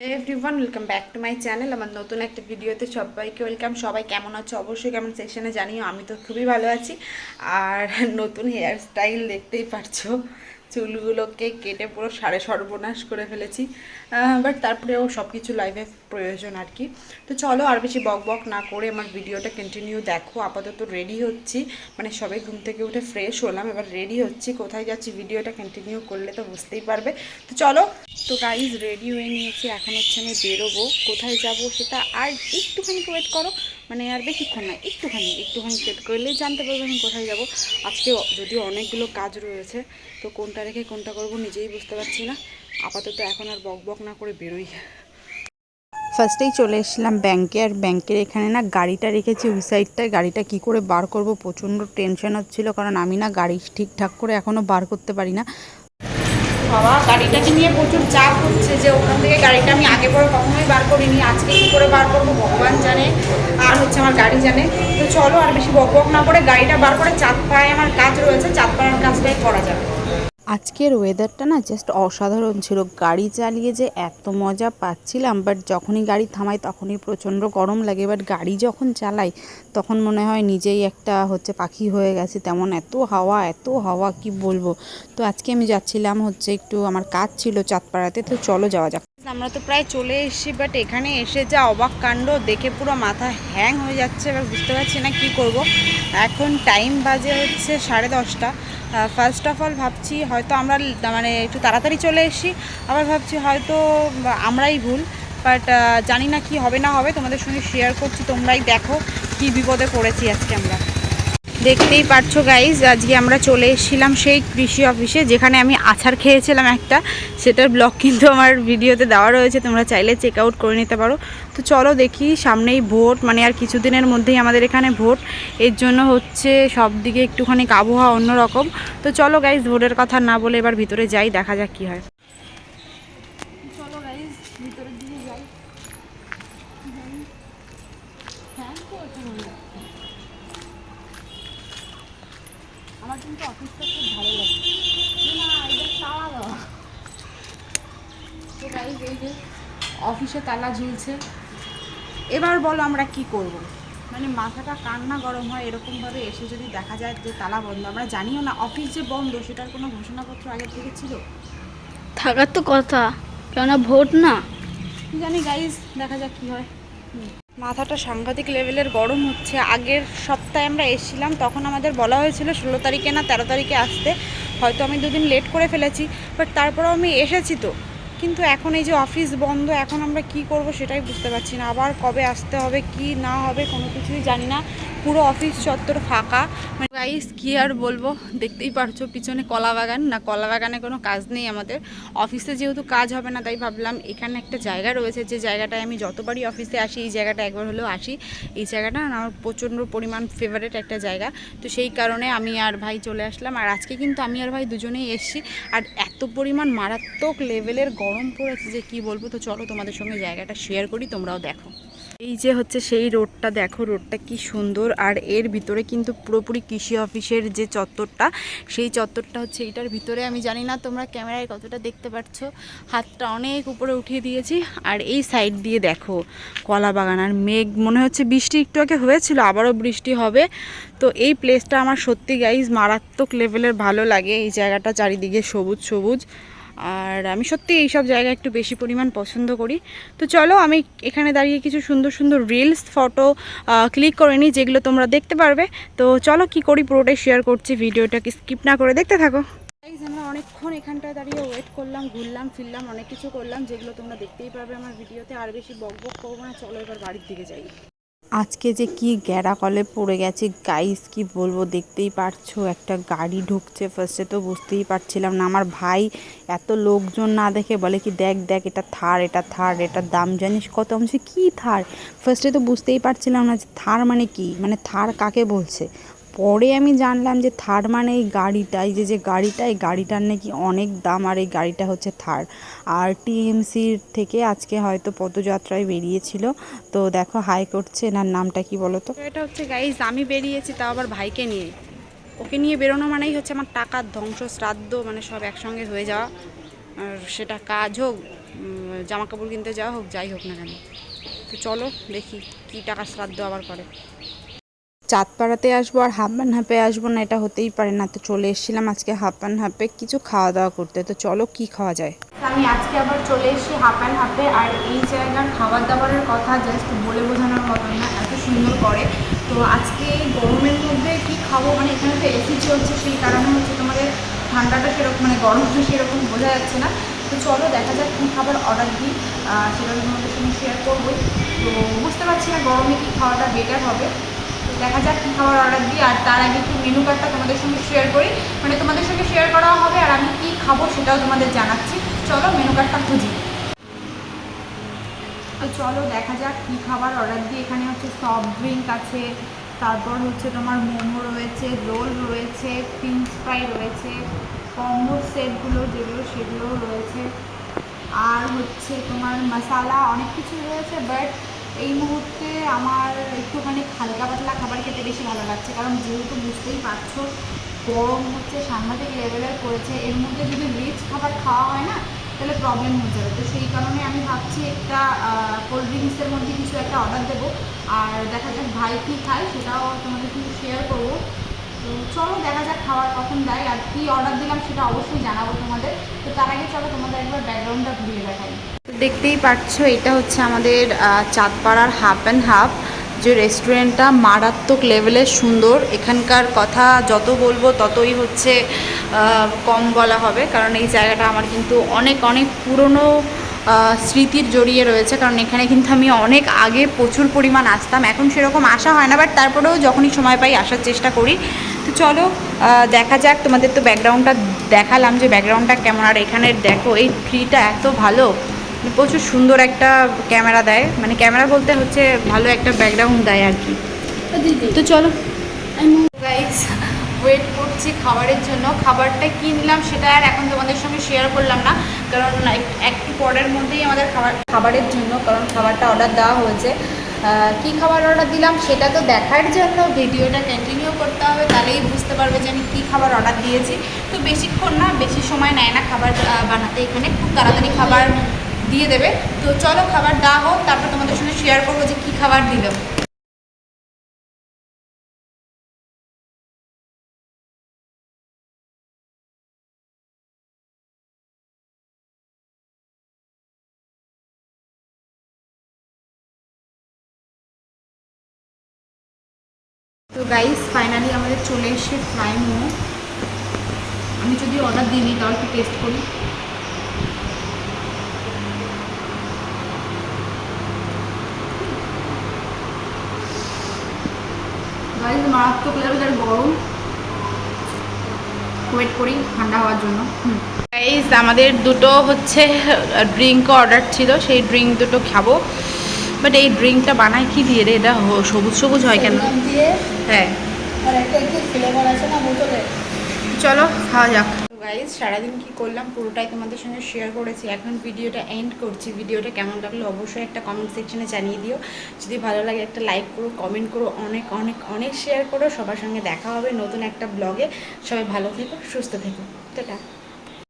Everyone welcome back to my channel আমার নতুন একটা ভিডিওতে সবাইকে ওয়েলকাম সবাই কেমন আছো? অবশ্যই কেমন সেকশনে জানিও। আমি তো খুবই ভালো আছি। আর নতুন হেয়ার স্টাইল দেখতেই পারছ। চুলগুলোকে কেটে পুরো সাড়ে সর্বনাশ করে ফেলেছি। বাট তারপরেও সব কিছু লাইফে প্রয়োজন আর কি তো চলো আর বেশি বক বক না করে আমার ভিডিওটা কন্টিনিউ দেখো। আপাতত রেডি হচ্ছি। মানে সবাই ঘুম থেকে উঠে ফ্রেশ হলাম, এবার রেডি হচ্ছি। কোথায় যাচ্ছি ভিডিওটা কন্টিনিউ করলে তো বুঝতেই পারবে। তো চলো, তো গাইজ রেডি হয়ে নিয়েছি। এখন হচ্ছে আমি বেরোবো। কোথায় যাব সেটা আর একটুখানি ওয়েট করো। মানে আর বেশিক্ষণ না, একটুখানি একটুখানি ওয়েট করলেই জানতে পারব আমি কোথায় যাব। আজকে যদিও অনেকগুলো কাজ রয়েছে, তো কোনটা রেখে কোনটা করব নিজেই বুঝতে পারছি না। আপাতত এখন আর বক বক না করে বেরোই। ফার্স্টেই চলে এসেছিলাম ব্যাংকে আর ব্যাংকের এখানে না গাড়িটা রেখেছি ওই সাইডটায় গাড়িটা কি করে বার করব? প্রচণ্ড টেনশন হচ্ছিল কারণ আমি না গাড়ি ঠিকঠাক করে এখনও বার করতে পারি না। বাবা গাড়িটাকে নিয়ে প্রচুর চাপ হচ্ছে যে ওখান থেকে গাড়িটা আমি আগে পরে কখনোই বার করিনি আজকে কী করে বার করব ভগবান জানে আর হচ্ছে আমার গাড়ি জানে। তো চলো আর বেশি বক বক না করে গাড়িটা বার করে চাঁদ পাড়ায় আমার কাজ রয়েছে চাঁদ পাড়ার কাজটাই করা যাবে। আজকের ওয়েদারটা না জাস্ট অসাধারণ ছিল। গাড়ি চালিয়ে যে এত মজা পাচ্ছিলাম বাট যখনই গাড়ি থামাই তখনই প্রচণ্ড গরম লাগে। বাট গাড়ি যখন চালাই, তখন মনে হয় নিজেই একটা হচ্ছে পাখি হয়ে গেছে। তেমন এত হাওয়া এত হাওয়া, কি বলব? তো আজকে আমি যাচ্ছিলাম হচ্ছে একটু, আমার কাজ ছিল চাঁদপাড়াতে, তো চলো যাওয়া যাক। আমরা তো প্রায় চলে এসেছি বাট এখানে এসে যা অবাক কাণ্ড, দেখে পুরো মাথা হ্যাং হয়ে যাচ্ছে, এবার বুঝতে পারছি না কি করব। এখন টাইম বাজে হচ্ছে সাড়ে দশটা। ফার্স্ট অফ অল ভাবছি হয়তো আমরা মানে একটু তাড়াতাড়ি চলে এসেছি, আবার ভাবছি হয়তো আমরাই ভুল বাট জানি না কি হবে না হবে, তোমাদের সঙ্গে শেয়ার করছি, তোমরাই দেখো কি বিপদে পড়েছি আজকে আমরা। দেখতেই পারছ গাইজ আজকে আমরা চলে এসেছিলাম সেই কৃষি অফিসে যেখানে আমি আছার খেয়েছিলাম একটা। সেটার ব্লগ কিন্তু আমার ভিডিওতে দেওয়া রয়েছে, তোমরা চাইলে চেক আউট করে নিতে পারো। তো চলো দেখি, সামনেই ভোট মানে আর কিছুদিনের মধ্যেই আমাদের এখানে ভোট। এর জন্য হচ্ছে সব দিকে একটুখানি আবহাওয়া অন্যরকম। তো চলো গাইজ ভোটের কথা না বলে এবার ভিতরে যাই, দেখা যাক কি হয়। অফিসটা খুব ভালো লাগে। না এটা তালা তো গাইজ এই যে অফিসে তালা ঝুলছে। এবার বলো আমরা কি করব। মানে মাথাটা কান্না গরম হয় এরকমভাবে এসে যদি দেখা যায় যে তালা বন্ধ আমরা জানিও না অফিস যে বন্ধ সেটার কোনো ঘোষণাপত্র আগের থেকে ছিল? থাকার তো কথা কেননা ভোট না। জানি গাইজ দেখা যাক কী হয়। মাথাটা সাংঘাতিক লেভেলের গরম হচ্ছে। আগের সপ্তাহে আমরা এসেছিলাম, তখন আমাদের বলা হয়েছিল ষোলো তারিখে না তেরো তারিখে আসতে। হয়তো আমি দুদিন লেট করে ফেলেছি বাট তারপরেও আমি এসেছি তো। কিন্তু এখন এই যে অফিস বন্ধ, এখন আমরা কি করব সেটাই বুঝতে পারছি না। আবার কবে আসতে হবে, কি না হবে কোনো কিছুই জানি না। পুরো অফিস চত্বর ফাঁকা। মানে গাইস কী আর বলব? দেখতেই পারছ, পিছনে কলা বাগান। না, কলা বাগানে কোনো কাজ নেই আমাদের। অফিসে যেহেতু কাজ হবে না, তাই ভাবলাম এখানে একটা জায়গা রয়েছে। যে জায়গাটায় আমি যতবারই অফিসে আসি, এই জায়গাটা একবার হলেও আসি। এই জায়গাটা আমার প্রচণ্ড পরিমাণ ফেভারেট একটা জায়গা। তো সেই কারণে আমি আর ভাই চলে আসলাম। আর আজকে কিন্তু আমি আর ভাই দুজনেই এসছি। আর এত পরিমাণ মারাত্মক লেভেলের গরম পড়েছে যে কি বলব? তো চলো তোমাদের সঙ্গে জায়গাটা শেয়ার করি, তোমরাও দেখো। এই যে হচ্ছে সেই রোডটা, দেখো রোডটা কি সুন্দর। আর এর ভিতরে কিন্তু পুরোপুরি কৃষি অফিসের যে চত্বরটা, সেই চত্বরটা হচ্ছে এইটার ভিতরে। আমি জানি না তোমরা ক্যামেরায় কতটা দেখতে পাচ্ছ হাতটা অনেক উপরে উঠিয়ে দিয়েছি। আর এই সাইড দিয়ে দেখো কলা বাগান। আর মেঘ, মনে হচ্ছে বৃষ্টি একটু আগে হয়েছিল, আবারও বৃষ্টি হবে। তো এই প্লেসটা আমার সত্যি গাইজ মারাত্মক লেভেলের ভালো লাগে। এই জায়গাটা চারিদিকে সবুজ সবুজ। আর আমি সত্যি এইসব জায়গা একটু বেশি পরিমাণ পছন্দ করি। তো চলো আমি এখানে দাঁড়িয়ে কিছু সুন্দর সুন্দর রিলস ফটো ক্লিক করে নিই, যেগুলো তোমরা দেখতে পারবে। তো চলো কি করি, পুরোটাই শেয়ার করছি ভিডিওটাকে স্কিপ না করে দেখতে থাকো। আমরা অনেকক্ষণ এখানটায় দাঁড়িয়ে ওয়েট করলাম, ঘুরলাম, ফিরলাম, অনেক কিছু করলাম, যেগুলো তোমরা দেখতেই পারবে আমার ভিডিওতে। আর বেশি বক বক করব না, চলো এবার বাড়ির দিকে যাই। আজকে যে কি গ্যাড়া কলে পড়ে গেছে গাইস কি বলব, দেখতেই পারছ, একটা গাড়ি ঢুকছে ফার্স্টে তো বুঝতেই পারছিলাম না। আমার ভাই এত লোকজন না দেখে বলে কি, দেখ দেখ, এটা থার এটা থার এটার দাম জানিস কত? আমি কি থার? ফার্স্টে তো বুঝতেই পারছিলাম না যে থার মানে কি মানে থার কাকে বলছে? পরে আমি জানলাম যে থার মানে এই গাড়িটা, এই যে যে গাড়িটা, এই গাড়িটার নাকি অনেক দাম আর এই গাড়িটা হচ্ছে থার আর টিএমসির থেকে আজকে হয়তো পদযাত্রায় বেরিয়েছিল। তো দেখো হাই করছে, এনার নামটা কি বলো তো? এটা হচ্ছে গাইজ আমি বেরিয়েছি, তাও আবার ভাইকে নিয়ে। ওকে নিয়ে বেরোনো মানেই হচ্ছে আমার টাকার ধ্বংস, শ্রাদ্ধ মানে সব একসঙ্গে হয়ে যাওয়া। আর সেটা কাজ হোক জামা কাপড় কিনতে যাওয়া হোক, যাই হোক না কেন। তো চলো দেখি কী টাকা শ্রাদ্ধ আবার করে। চাঁদপাড়াতে আসব আর হাফ অ্যান্ড হাফে আসব না, এটা হতেই পারে না। তো চলে এসেছিলাম আজকে হাফ অ্যান্ড হাফে, কিছু খাওয়া দাওয়া করতে। তো চলো কি খাওয়া যায়? আমি আজকে আবার চলে এসেছি হাফ অ্যান্ড হাফে, আর এই জায়গার খাবার দাবারের কথা জাস্ট বলে বোঝানোর মতন না, এত সুন্দর করে। তো আজকে এই গরমের মধ্যে কি খাব? মানে এখানে তো এসি চলছে, সেই কারণে হচ্ছে তোমাদের ঠান্ডাটা সেরকম মানে গরমটা সেরকম বোঝা যাচ্ছে না। তো চলো দেখা যাক কী খাবার অর্ডার দিই সেটা তোমাদের সঙ্গে শেয়ার করবোই তো বুঝতে পারছি না গরমে কী খাওয়াটা বেটার হবে। দেখা যাক কী খাবার অর্ডার দিই, আর তার আগে একটু মেনু কার্ডটা তোমাদের সঙ্গে শেয়ার করি। মানে তোমাদের সঙ্গে শেয়ার করাও হবে আর আমি কী খাব সেটাও তোমাদের জানাচ্ছি। চলো মেনু কার্ডটা খুঁজি। তো চলো দেখা যাক কী খাবার অর্ডার দিই। এখানে হচ্ছে সফট ড্রিঙ্ক আছে, তারপর হচ্ছে তোমার মোমো রয়েছে, রোল রয়েছে ফিঞ্চ ফ্রাই রয়েছে কম্বো সেটগুলো যেগুলো সেগুলোও রয়েছে। আর হচ্ছে তোমার মশালা অনেক কিছু রয়েছে বাট এই মুহূর্তে আমার একটুখানি হালকা পাতলা খাবার খেতে বেশি ভালো লাগছে। কারণ যেহেতু বুঝতেই পারছ, গরম হচ্ছে, সাংঘাতিক লেভেলের করেছে। এর মধ্যে যদি রিচ খাবার খাওয়া হয় না, তাহলে প্রবলেম হয়ে যাবে। তো সেই কারণে আমি ভাবছি একটা কোল্ড ড্রিঙ্কসের মধ্যে কিছু একটা অর্ডার দেবো। আর দেখা যাক ভাই কী খায়, সেটাও তোমাদের কিন্তু শেয়ার করব। তো চলো দেখা যাক খাবার কখন দেয় আর কী অর্ডার দিলাম সেটা অবশ্যই জানাব তোমাদের। তো তার আগে চলো তোমাদের একবার ব্যাকগ্রাউন্ডটা ঘুরিয়ে দেখাই। দেখতেই পাচ্ছ, এটা হচ্ছে আমাদের চাঁদপাড়ার হাফ অ্যান্ড হাফ যে রেস্টুরেন্টটা মারাত্মক লেভেলের সুন্দর। এখানকার কথা যত বলব ততই হচ্ছে কম বলা হবে। কারণ এই জায়গাটা আমার কিন্তু অনেক অনেক পুরনো স্মৃতির জড়িয়ে রয়েছে। কারণ এখানে কিন্তু আমি অনেক আগে প্রচুর পরিমাণ আসতাম। এখন সেরকম আসা হয় না বাট তারপরেও যখনই সময় পাই আসার চেষ্টা করি। তো চলো দেখা যাক তোমাদের তো ব্যাকগ্রাউন্ডটা দেখালাম যে ব্যাকগ্রাউন্ডটা কেমন। আর এখানে দেখো এই ট্রিটা এত ভালো মানে প্রচুর সুন্দর একটা ক্যামেরা দেয়। মানে ক্যামেরা বলতে হচ্ছে ভালো একটা ব্যাকগ্রাউন্ড দেয় আর কি। তো চলো। গাইস ওয়েট করছি খাবারের জন্য। খাবারটা কিনলাম সেটা আর এখন তোমাদের সঙ্গে শেয়ার করলাম না। কারণ এক- একটু পরের মধ্যেই আমাদের খাবার খাবারের জন্য কারণ খাবারটা অর্ডার দেওয়া হয়েছে। কি খাবার অর্ডার দিলাম সেটা তো দেখার জন্য। ভিডিওটা কন্টিনিউ করতে হবে, তাহলেই বুঝতে পারবে যে আমি কী খাবার অর্ডার দিয়েছি। তো বেশিক্ষণ না, বেশি সময় নেয় না খাবার বানাতে। এখানে খুব তাড়াতাড়ি খাবার দিয়ে দেবে। তো চলো খাবার দেওয়া হোক, তারপর তোমাদের সঙ্গে শেয়ার করব যে কী খাবার দিল। তো গাইস ফাইনালি আমাদের চলে এসে ফ্রাই মোমো। আমি যদি অর্ডার দিইনি, তাহলে একটু টেস্ট করি। গাইস মারাত্মক লেভেলের গরম। ওয়েট করি, ঠান্ডা হওয়ার জন্য। গাইস আমাদের দুটো হচ্ছে ড্রিঙ্ক অর্ডার ছিল, সেই ড্রিঙ্ক দুটো খাব। বাট এই ড্রিঙ্কটা বানায় কি দিয়ে রে? এটা সবুজ সবুজ হয় কেন? দিয়ে হ্যাঁ। চলো খাওয়া যাক। গাইজ সারাদিন কি করলাম? পুরোটাই তোমাদের সঙ্গে শেয়ার করেছি। এখন ভিডিওটা এন্ড করছি। ভিডিওটা কেমন লাগল অবশ্যই একটা কমেন্ট সেকশনে জানিয়ে দিও। যদি ভালো লাগে একটা লাইক করো কমেন্ট করো অনেক অনেক অনেক শেয়ার করো। সবার সঙ্গে দেখা হবে নতুন একটা ব্লগে সবাই ভালো থেকো সুস্থ থেকো। টাটা।